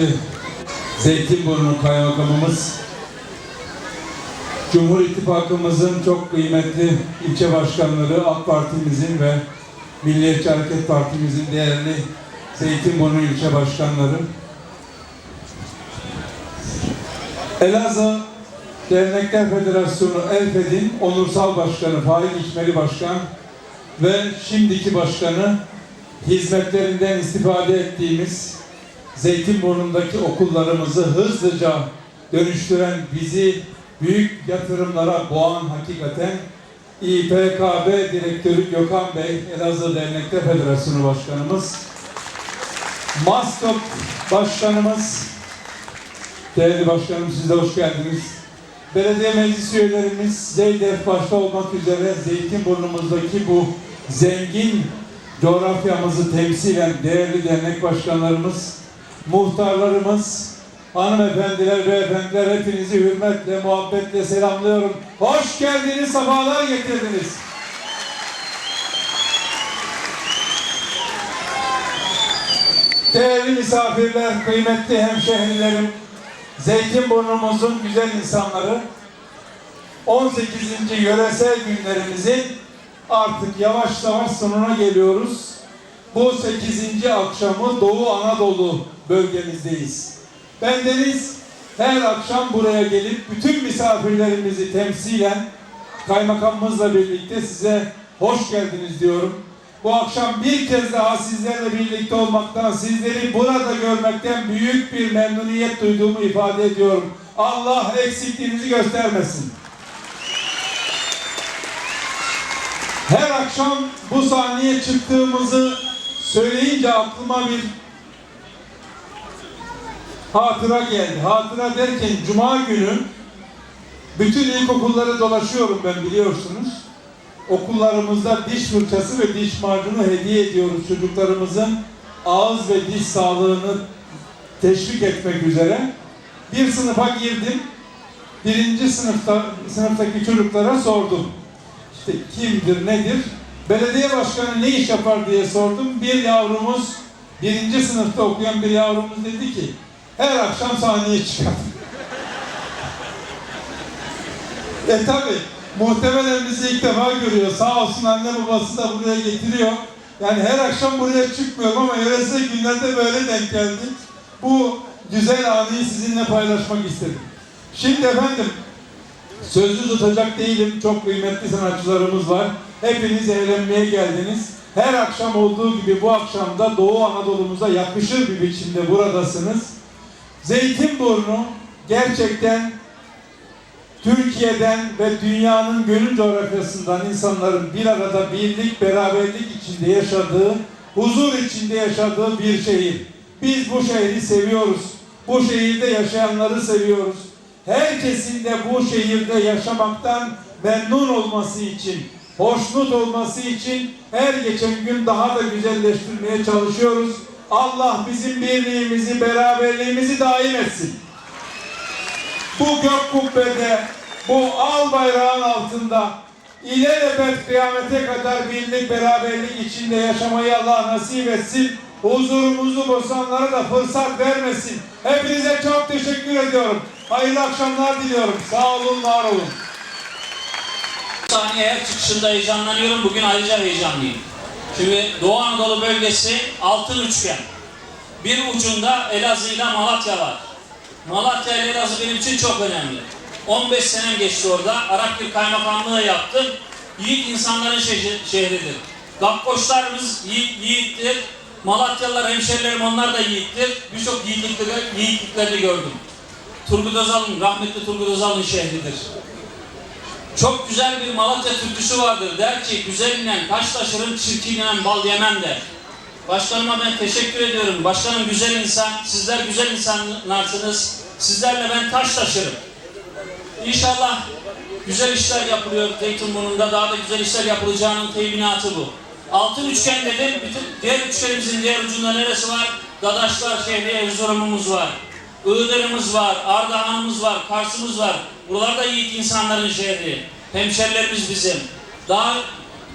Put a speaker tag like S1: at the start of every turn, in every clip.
S1: kıymetli Zeytinburnu Kaymakamımız, Cumhur İttifakımızın çok kıymetli ilçe başkanları, AK Partimizin ve Milliyetçi Hareket Partimizin değerli Zeytinburnu ilçe başkanları, Elazığ Dernekler Federasyonu Elfed'in onursal başkanı Faik İçmeli Başkan ve şimdiki başkanı hizmetlerinden istifade ettiğimiz Zeytinburnu'ndaki okullarımızı hızlıca dönüştüren bizi büyük yatırımlara boğan hakikaten İPKB Direktörü Gökhan Bey, Elazığ Dernekler Federasyonu Başkanımız, Maskot Başkanımız, değerli başkanım siz de hoş geldiniz. Belediye meclis üyelerimiz Zeydef başta olmak üzere Zeytinburnu'muzdaki bu zengin coğrafyamızı temsilen değerli dernek başkanlarımız, muhtarlarımız, hanımefendiler ve efendiler hepinizi hürmetle, muhabbetle selamlıyorum. Hoş geldiniz, sefalar getirdiniz. Değerli misafirler, kıymetli hemşehrilerim, Zeytinburnumuzun güzel insanları, 18. yöresel günlerimizin artık yavaş yavaş sonuna geliyoruz. Bu 8. akşamı Doğu Anadolu bölgemizdeyiz. Bendeniz her akşam buraya gelip bütün misafirlerimizi temsilen kaymakamımızla birlikte size hoş geldiniz diyorum. Bu akşam bir kez daha sizlerle birlikte olmaktan, sizleri burada görmekten büyük bir memnuniyet duyduğumu ifade ediyorum. Allah eksikliğinizi göstermesin. Her akşam bu sahneye çıktığımızı söyleyince aklıma bir hatıra geldi. Hatıra derken cuma günü bütün ilkokulları dolaşıyorum ben biliyorsunuz. Okullarımızda diş fırçası ve diş macunu hediye ediyoruz çocuklarımızın ağız ve diş sağlığını teşvik etmek üzere. Bir sınıfa girdim. Birinci sınıfta sınıftaki çocuklara sordum. İşte kimdir, nedir? Belediye başkanı ne iş yapar diye sordum. Bir yavrumuz, birinci sınıfta okuyan bir yavrumuz dedi ki, her akşam sahneye çıkar. e tabi, muhtemelen bizi ilk defa görüyor. Sağ olsun anne babası da buraya getiriyor. Yani her akşam buraya çıkmıyorum ama yöresel günlerde böyle denk geldi. Bu güzel anıyı sizinle paylaşmak istedim. Şimdi efendim, Sözlü tutacak değilim. Çok kıymetli sanatçılarımız var. Hepiniz eğlenmeye geldiniz. Her akşam olduğu gibi bu akşam da Doğu Anadolu'muza yakışır bir biçimde buradasınız. Zeytinburnu gerçekten Türkiye'den ve dünyanın gönül coğrafyasından insanların bir arada birlik, beraberlik içinde yaşadığı, huzur içinde yaşadığı bir şehir. Biz bu şehri seviyoruz. Bu şehirde yaşayanları seviyoruz herkesin de bu şehirde yaşamaktan memnun olması için, hoşnut olması için her geçen gün daha da güzelleştirmeye çalışıyoruz. Allah bizim birliğimizi, beraberliğimizi daim etsin. Bu gök kubbede, bu al bayrağın altında ilelebet kıyamete kadar birlik, beraberlik içinde yaşamayı Allah nasip etsin. Huzurumuzu bozanlara da fırsat vermesin. Hepinize çok teşekkür ediyorum. Hayırlı akşamlar diliyorum. Sağ olun, var olun.
S2: saniye her çıkışında heyecanlanıyorum. Bugün ayrıca heyecanlıyım. Şimdi Doğu Anadolu bölgesi altın üçgen. Bir ucunda Elazığ ile Malatya var. Malatya ile Elazığ benim için çok önemli. 15 senem geçti orada. Arakgül Kaymakamlığı yaptım. Yiğit insanların şehri- şehridir. Gakkoşlarımız yiğit, yiğittir. Malatyalılar, hemşerilerim onlar da yiğittir. Birçok yiğitlikleri, yiğitliklerini gördüm. Turgut Özal'ın, rahmetli Turgut Özal'ın şehridir. Çok güzel bir Malatya türküsü vardır. Der ki güzelinden taş taşırım, çirkininden bal yemem der. Başkanıma ben teşekkür ediyorum. Başkanım güzel insan, sizler güzel insanlarsınız. Sizlerle ben taş taşırım. İnşallah güzel işler yapılıyor Zeytinburnu'nda. Daha da güzel işler yapılacağının teminatı bu. Altın üçgen dedim. Bütün diğer üçgenimizin diğer ucunda neresi var? Dadaşlar şehri Erzurum'umuz var. Iğdır'ımız var, Ardahan'ımız var, Kars'ımız var. Buralarda yiğit insanların şehri. Hemşerilerimiz bizim. Daha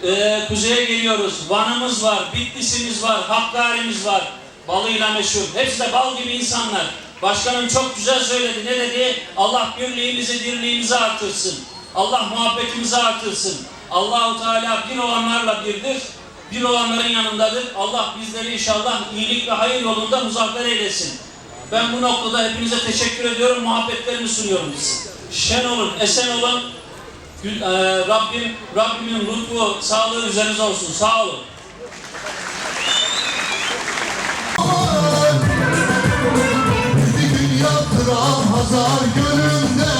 S2: e, kuzeye geliyoruz. Van'ımız var, Bitlis'imiz var, Hakkari'miz var. balıyla meşhur. Hepsi de bal gibi insanlar. Başkanım çok güzel söyledi. Ne dedi? Allah birliğimizi, dirliğimizi artırsın. Allah muhabbetimizi artırsın. Allahu Teala bir olanlarla birdir. Bir olanların yanındadır. Allah bizleri inşallah iyilik ve hayır yolunda muzaffer eylesin. Ben bu noktada hepinize teşekkür ediyorum. Muhabbetlerimi sunuyorum size. Şen olun, esen olun. Eee, Rabbim, Rabbimin lütfu, sağlığı üzerinize olsun. Sağ olun.
S3: Hazar Gölü'nde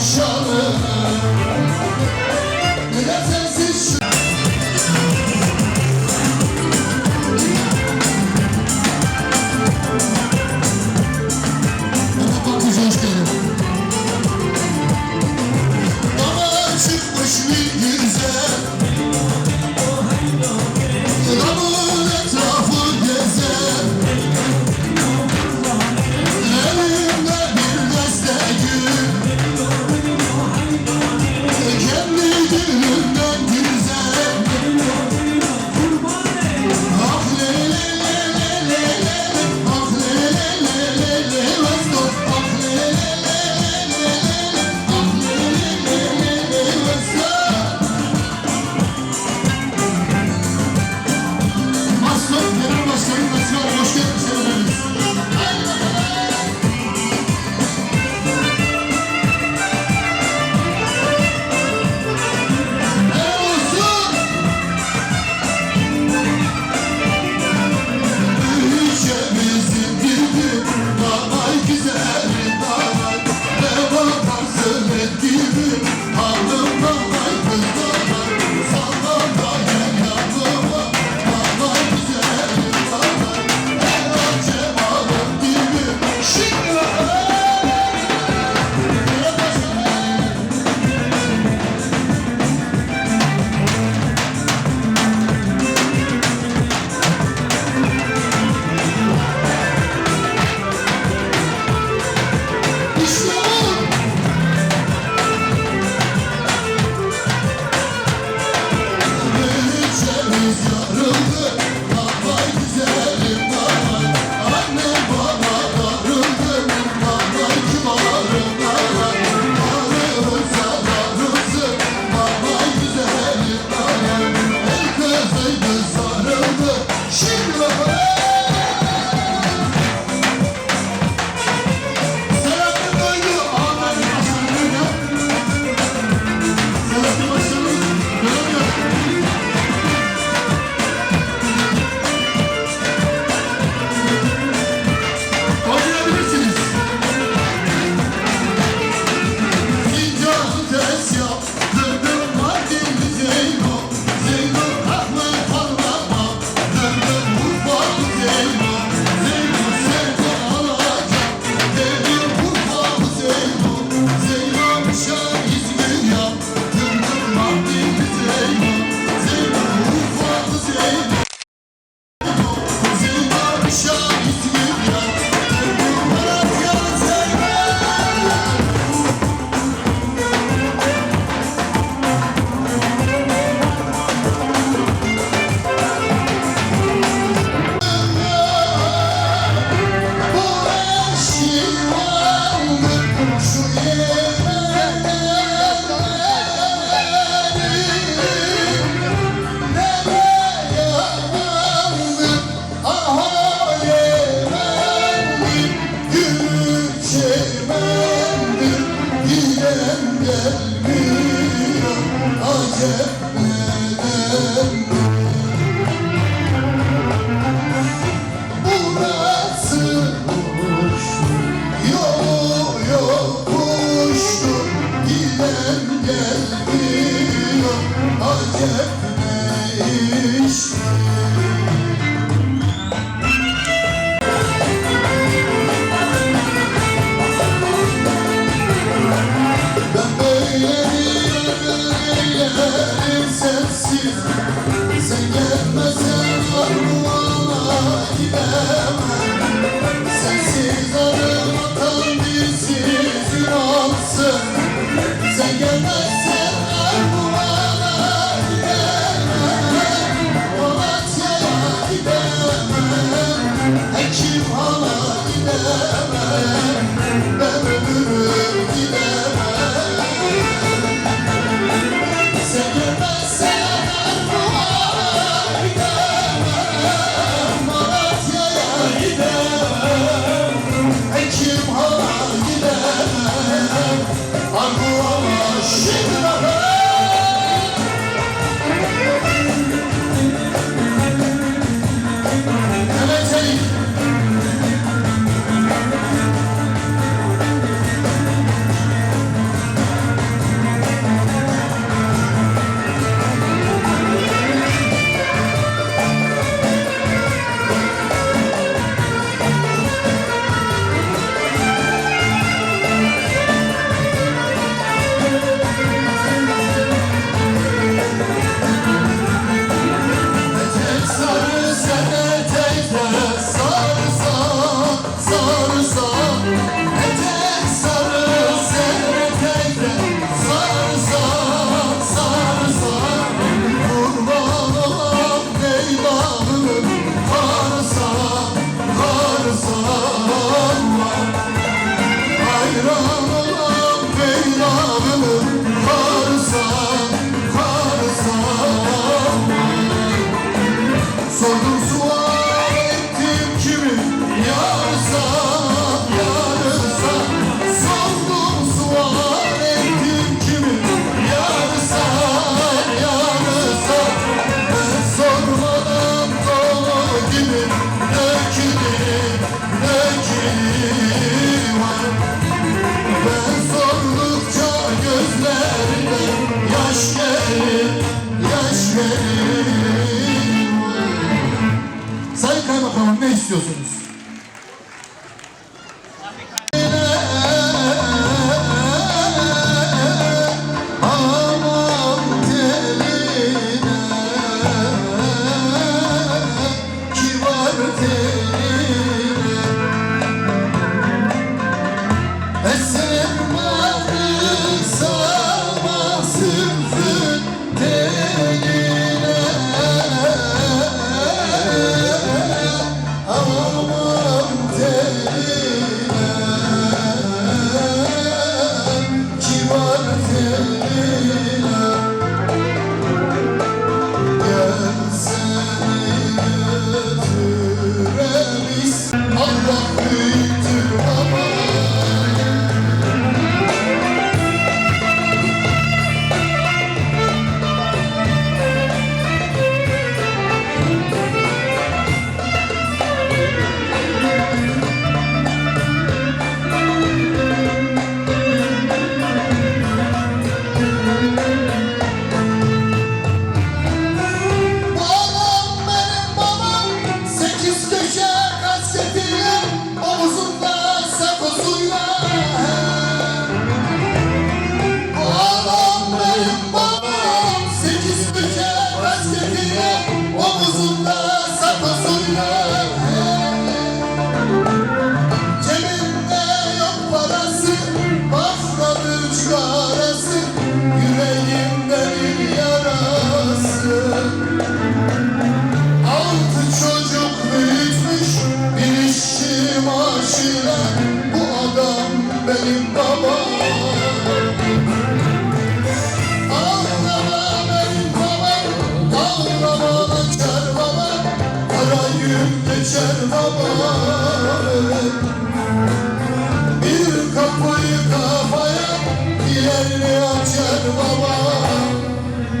S3: senin Yeah. düşer havarım Bir kapıyı kafaya diğerini açar baba.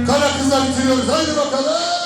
S3: Kara kızlar bitiriyoruz. Haydi bakalım.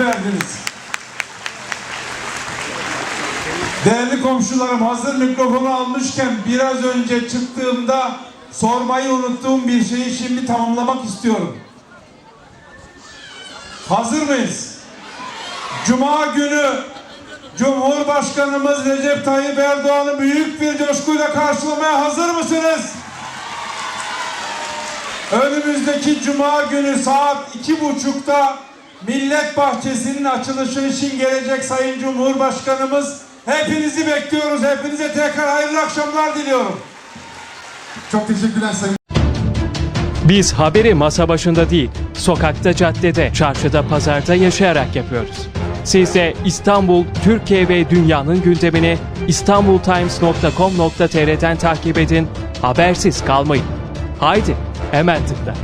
S1: Verdiniz. Değerli komşularım hazır mikrofonu almışken biraz önce çıktığımda sormayı unuttuğum bir şeyi şimdi tamamlamak istiyorum. Hazır mıyız? Cuma günü Cumhurbaşkanımız Recep Tayyip Erdoğan'ı büyük bir coşkuyla karşılamaya hazır mısınız? Önümüzdeki cuma günü saat iki buçukta Millet Bahçesi'nin açılışı için gelecek Sayın Cumhurbaşkanımız. Hepinizi bekliyoruz. Hepinize tekrar hayırlı akşamlar diliyorum.
S3: Çok teşekkürler Sayın
S4: Biz haberi masa başında değil, sokakta, caddede, çarşıda, pazarda yaşayarak yapıyoruz. Siz de İstanbul, Türkiye ve dünyanın gündemini istanbultimes.com.tr'den takip edin, habersiz kalmayın. Haydi, hemen tıkla.